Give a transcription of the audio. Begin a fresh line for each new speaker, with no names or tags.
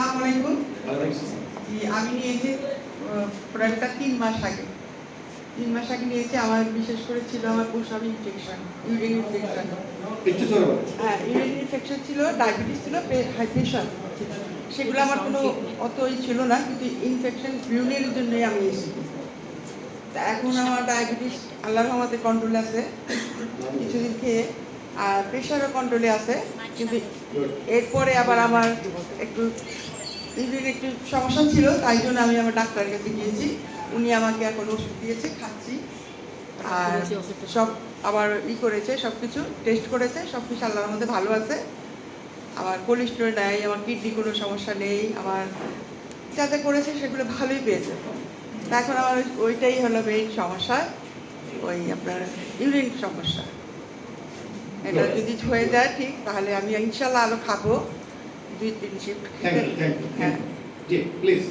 আসসালামু আলাইকুম আমি নিয়েছি প্রোডাক্টটা তিন মাস আগে। তিন মাস আগে নিয়েছি আমার বিশেষ করে ছিল আমার প্রসাব ইনফেকশন ইউরিন ইনফেকশন। হ্যাঁ ইউরিন ইনফেকশন ছিল ডায়াবেটিস ছিল হাই প্রেশার সেগুলো আমার কোনো অতই ছিল না কিন্তু ইনফেকশন ইউরিনের জন্যই আমি এসেছি। তা এখন আমার ডায়াবেটিস আল্লাহর রহমতে কন্ট্রোলে আছে কিছুদিন খেয়ে। আর প্রেশারও কন্ট্রোলে আছে কিন্তু এরপরে আবার আমার একটু ইউরিন একটু সমস্যা ছিল তাই জন্য আমি আমার ডাক্তারের কাছে গিয়েছি। উনি আমাকে এখন ওষুধ দিয়েছে খাচ্ছি। আর সব আবার ই করেছে সব কিছু টেস্ট করেছে সব কিছু আল্লাহর মধ্যে ভালো আছে। আমার কোলেস্ট্রল নাই আমার কিডনি কোনো সমস্যা নেই আমার যা যা করেছে সেগুলো ভালোই পেয়েছে। এখন আমার ওই- ওইটাই হলো মেইন সমস্যা ওই আপনার ইউরিন সমস্যা। এটা যদি হয়ে যায় ঠিক তাহলে আমি ইনশাল্লাহ আরও খাব। দুই তিন shift
Thank you, thank you,
হ্যাঁ
thank you. G, please.